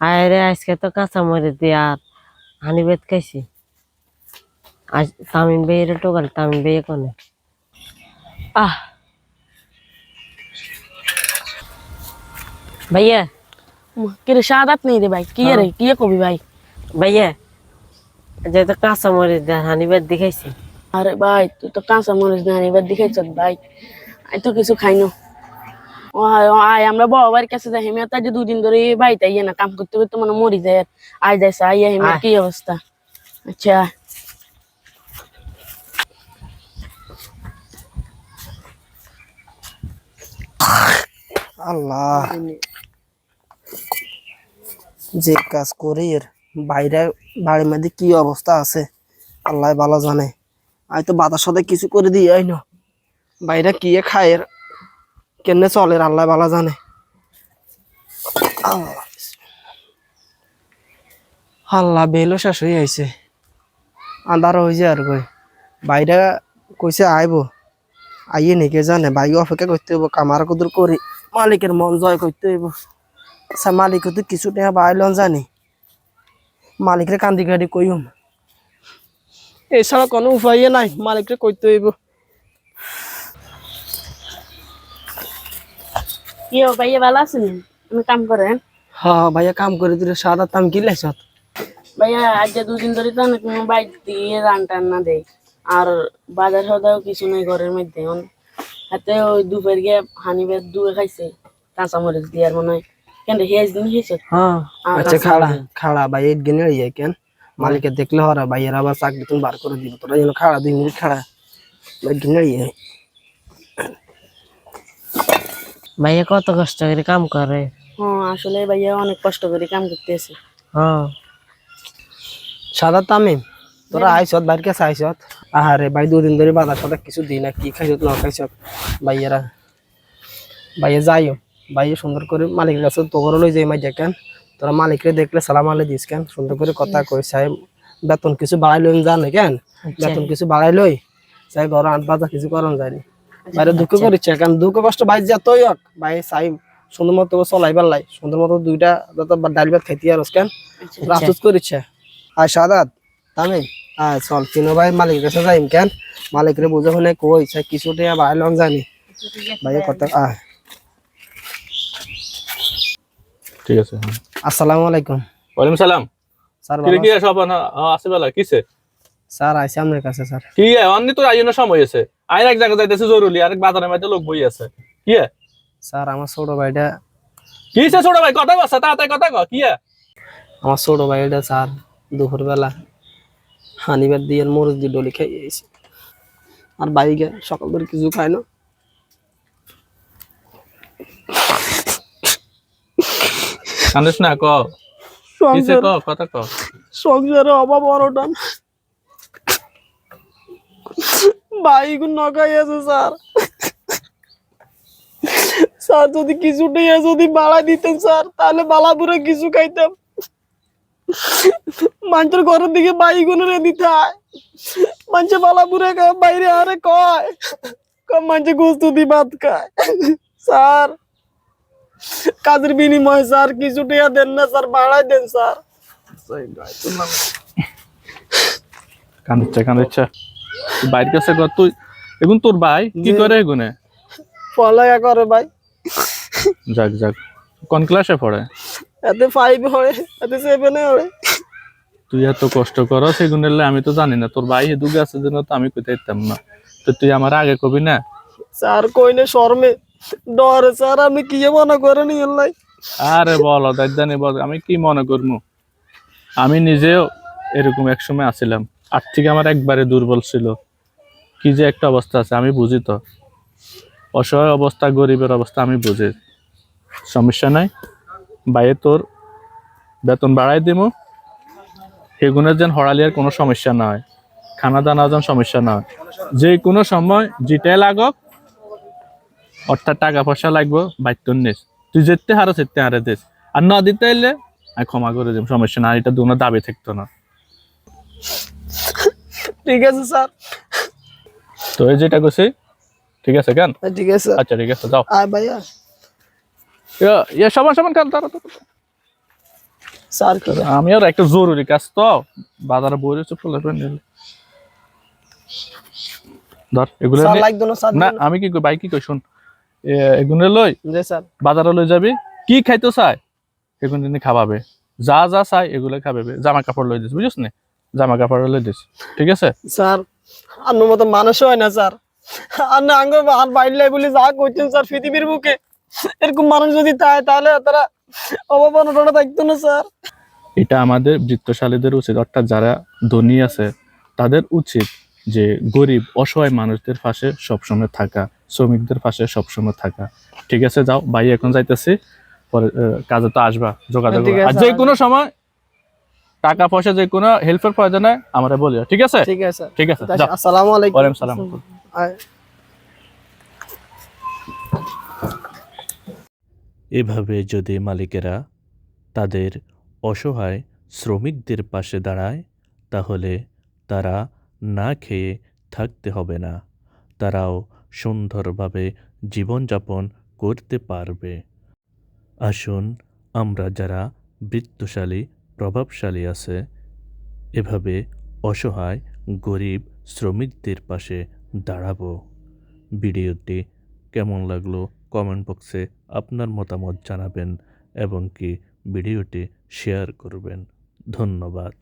আরে আজকে তো কাঁচা মরে দিয়ে আর হানি বেদ খাইছি আজ তামিম বেয়ের টোকাল তামিম বেয়ে কোনে আহ ভাইয়া কিরে সাদাত নেই রে ভাই কি রে কি কবি ভাই ভাইয়া যে তো কাঁচা মরে দিয়ে হানি বেদ দেখাইছি আরে ভাই তুই তো কাঁচা মরিস না এবার দেখাইছ ভাই আমি তো কিছু খাই না ও আয়, ও আয় আমরা বাবা বাড়ির কাছে যাই হেমিয়া তাই যে দুদিন ধরে বাড়িতে ইয়ে না কাম করতে করতে মানে মরি যায় আয় যাইছে আয়। হেমিয়া কি অবস্থা? আচ্ছা। আল্লাহ। যে কাজ করি এর বাইরে বাড়ির মধ্যে কি অবস্থা আছে আল্লাহ ভালো জানে। আমি তো বাতার সাথে কিছু করে দিয়ে আইন বাইরে কি খায় কেনে চলে আল্লাহ ভালো জানে। আল্লাহ বেলো শেষ হয়ে আইছে। আন্ধার হয়েছে আর কই। বাইরে কইছে আইব। আইয়ে নাকি জানে বাইক অপেক্ষা করতে হইব, কামার কুদুর করি, মালিকের মন জয় করতে হইব। আচ্ছা মালিক তো কিছু টাকা বাইলন জানি। মালিকরে কান্দি কান্দি কইম। এছাড়া কোনো উপায় নাই, মালিকরে কইতে হইব। কি ও ভাই ভালো আছেন? আমি কাম করেন হ ভাইয়া কাম করে দিলে সাদা তাম কি লাইছত ভাইয়া আজ যে দুদিন ধরে তো না কোনো বাইক দিয়ে রান টান না দেয়। আর বাজার সদাও কিছু নেই ঘরের মধ্যে। হাতে ওই দুপুর গিয়ে হানি বেদ দুয়ে খাইছে। কাঁচা মরিচ দিয়ে আর মনে হয় কেন হেজ দিন খেয়েছে? হ্যাঁ আচ্ছা খাড়া খাড়া ভাই এইট গেনে ইয়ে কেন? মালিকে দেখলে হরা ভাইয়ের আবার চাকরি তুমি বার করে দিব তোরা যেন খাড়া দুই মিনিট খাড়া ভাই গেনে ইয়ে ভাইয়া কত কষ্ট করে কাম করে? হ্যাঁ আসলে ভাইয়া অনেক কষ্ট করে কাম করতেছে। হ্যাঁ। সাদা তামিম তোরা আইসত বাইর কাছে আইসত? আহারে ভাই দুদিন ধরে বাজার সাথে কিছু দিই না কি খাইছত না খাইছত ভাইয়েরা ভাইয়ে যাইও। ভাইয়ে সুন্দর করে মালিকের কাছে তোর লই যাই মাই দেখেন তোরা মালিকরে দেখলে সালাম আলে দিস কেন? সুন্দর করে কথা কই সাহেব বেতন কিছু বাড়াই লই জানে কেন? বেতন কিছু বাড়াই লই চাই ঘর আট বাজা কিছু করন যায়নি বাইরে দুঃখ করিচ্ছে কারণ দুঃখ কষ্ট ভাই যতই হোক ভাই চাই সুন্দর মতো চলাইবার লাই সুন্দর মতো দুইটা যত ডাল ভাত খাইতে আর কেন? রাফুজ করিচ্ছে আর সাদাত তামিম হ্যাঁ চল তিনো ভাই মালিকের কাছে যাইম কেন? মালিকরে বুঝে শুনে কই কিছু টাকা বাড়াই লং জানি ভাইয়া কথা আহ ঠিক আছে। আসসালামু আলাইকুম। ওয়ালাইকুম সালাম। স্যার কি রে, কি সব আছে বেলা কিসে? স্যার আইসি আপনার কাছে স্যার। কি অন্য তো আইনের সময় আছে আইন এক জায়গায় যাইতেছে জরুরি আরেক বাজারের মধ্যে লোক বই আছে। কি? স্যার আমার ছোট ভাইটা কি হইছে ছোট ভাই? কথা কচ্ছে তাড়াতাড়ি কথা কর কি? আমার ছোট ভাইটা স্যার দুপুরবেলা হানিবার দিয়ে মরুচ দিয়ে ডলি খাই আইছি আর বাইকে সকাল ধরে কিছু খায় না। কান্দিস না ক সংসারে অভাব অনটন। বাইক নখাই আছে, স্যার। স্যার, যদি কিছুটাই যদি বাড়া দিতেন, স্যার, তাহলে বালাপুরে কিছু খাইতাম। মানুষের ঘরের দিকে বাইগুনের দিতে হয়। মানুষে বালাপুরে বাইরে আরে কয়? মানুষে গোস্ত দি ভাত খায়। স্যার, কাজের বিনিময়, স্যার, কিছু টাকা দেন না, স্যার বাড়াই দেন, স্যার। কান্দিচ্ছে কান্দিচ্ছে। বাইর কাছে কর তুই এখন তোর ভাই কি করে এগুনে? পড়ালেখা করে ভাই। যাক যাক। কোন ক্লাসে পড়ে? এতে ফাইভ হয় এতে সেভেনে হয় তুই এত কষ্ট কর সেগুনের আমি তো জানি না। তোর ভাই হেদুকে আছে জন্য তো আমি কোথায় দিতাম না। তো তুই আমার আগে কবি না? স্যার কই কইনে শর্মে ডরে। স্যার আমি কি মনে করেন এলাই আরে বল দাদানি বল আমি কি মনে করব আমি নিজেও এরকম এক সময় আছিলাম আর্থিক আমার একবারে দুর্বল ছিল। কি যে একটা অবস্থা আছে, আমি বুঝি তো। অসহায় অবস্থা, গরিবের অবস্থা, আমি বুঝি। সমস্যা নাই। বাইরে তোর বেতন বাড়াই দিব সেগুনের যেন হরালিয়ার কোনো সমস্যা না হয়। খানা দানা যেন সমস্যা না হয়। যে কোনো সময় যেটাই লাগক, অর্থাৎ টাকা পয়সা লাগবো বাইতন নিস। তুই যেতে হারো সেতে হারে দিস। আর না দিতে এলে আমি ক্ষমা করে দিব সমস্যা না এটা দুনো দাবি থাকতো না। ঠিক আছে স্যার। তো এই যেটা করছি ঠিক আছে কেন? ঠিক আছে আচ্ছা ঠিক আছে যাও। আয় ভাইয়া ইয়া- সমান সমান খেল তারা তো স্যার কি আমি আর একটা জরুরি কাজ তো। বাজারে বই রয়েছে নিলে ধর এগুলো স্যার নে- আমি কি কই ভাই কি কই শুন। এগুলো লই যে স্যার। বাজারে লই যাবি। কি খাইতে চাই এগুলো খাবাবে। যা যা চাই এগুলো খাওয়াবে জামা কাপড় লই দিস বুঝিস না? জামা কাপড় লই দিস ঠিক আছে? স্যার আন্ন মতো মানুষ হয় না স্যার। আর না আঙ্গ আর বাইরে বলে যা করছেন স্যার পৃথিবীর বুকে। এরকম মানুষ যদি তাই তাহলে তারা অবমাননা থাকতো না স্যার। এটা আমাদের বৃত্তশালীদের উচিত। অর্থাৎ যারা ধনী আছে তাদের উচিত যে গরিব অসহায় মানুষদের পাশে সবসময় থাকা শ্রমিকদের পাশে সবসময় থাকা। ঠিক আছে যাও ভাই এখন যাইতেছি। পরে কাজে তো আসবা যোগাযোগ আর যে কোনো সময় টাকা পয়সা যে কোনো হেল্পের প্রয়োজন হয় আমরা বলিও ঠিক আছে? ঠিক আছে। ঠিক আছে আসসালামু আলাইকুম। সালাম। আয়। এভাবে যদি মালিকেরা তাদের অসহায় শ্রমিকদের পাশে দাঁড়ায় তাহলে তারা না খেয়ে থাকতে হবে না। তারাও সুন্দরভাবে জীবনযাপন করতে পারবে। আসুন আমরা যারা বৃত্তশালী প্রভাবশালী আছে। এভাবে অসহায়, গরিব শ্রমিকদের পাশে দাঁড়াবো। ভিডিওটি কেমন লাগল কমেন্ট বক্সে আপনার মতামত জানাবেন এবং কি ভিডিওটি শেয়ার করবেন। ধন্যবাদ।